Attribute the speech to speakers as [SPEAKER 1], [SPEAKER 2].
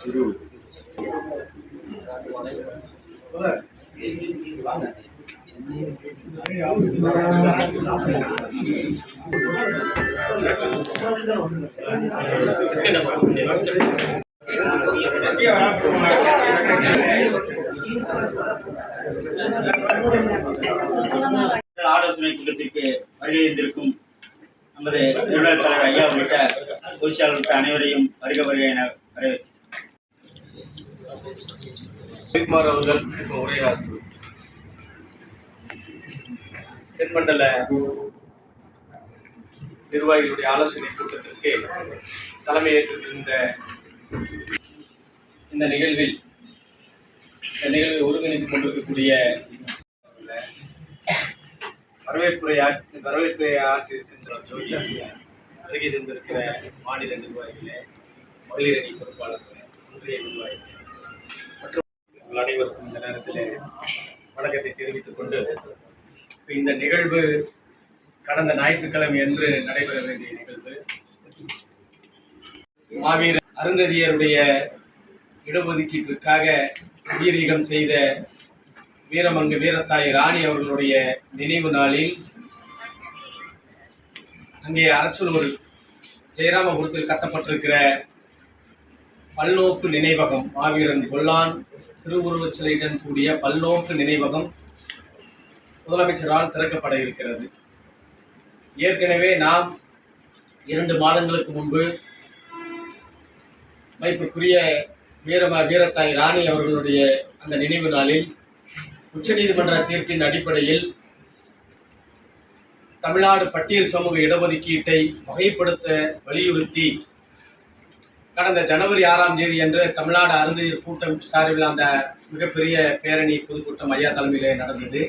[SPEAKER 1] சிறு ஆலோசனை கூட்டத்திற்கு வருகை வருகைந்திருக்கும் நமது நிறுவனர் தலைவர் ஐயா உள்ளிட்ட பொதுச்செயலாளர் அனைவரையும் வருக வருக என வரவேற்கிறேன்
[SPEAKER 2] சிவகுமார் அவர்கள் உரையாற்று. தென்மண்டல நிர்வாகிகளுடைய ஆலோசனை கூட்டத்திற்கு தலைமையேற்றிருந்த இந்த நிகழ்வில் இந்த நிகழ்வை ஒருங்கிணைத்துக் கொண்டிருக்கக்கூடிய வரவேற்புரை ஆற்றி வரவேற்புரை ஆற்றியிருக்கின்ற ஜோதியா வருகை தந்திருக்கிற மாநில நிர்வாகிகளே மகளிர் அணி பொறுப்பாளர்களே ஒன்றிய நிர்வாகிகளே மற்றும் உங்கள் அனைவருக்கும் இந்த நேரத்தில் வணக்கத்தை தெரிவித்துக் கொண்டு இப்ப இந்த நிகழ்வு கடந்த ஞாயிற்றுக்கிழமை என்று நடைபெற வேண்டிய நிகழ்வு. மாவீர அருந்ததியருடைய இடஒதுக்கீட்டிற்காக உயிரீகம் செய்த வீரமங்கு வீரத்தாய் ராணி அவர்களுடைய நினைவு நாளில் அங்கே அரச்சலூர் ஜெயராமபுரத்தில் கட்டப்பட்டிருக்கிற பல்நோக்கு நினைவகம் மாவீரன் கொல்லான் திருவுருவச் சிலையுடன் கூடிய பல்நோக்கு நினைவகம் முதலமைச்சரால் திறக்கப்பட இருக்கிறது. ஏற்கனவே நாம் இரண்டு மாதங்களுக்கு முன்பு வைப்புக்குரிய வீர வீரத்தாய் ராணி அவர்களுடைய அந்த நினைவு நாளில் உச்சநீதிமன்ற தீர்ப்பின் அடிப்படையில் தமிழ்நாடு பட்டியல் சமூக இடஒதுக்கீட்டை வகைப்படுத்த வலியுறுத்தி கடந்த ஜனவரி ஆறாம் தேதி அன்று தமிழ்நாடு அருந்ததியர் கூட்டம் சார்பில் அந்த மிகப்பெரிய பேரணி பொதுக்கூட்டம் ஐயா தலைமையிலே நடந்தது.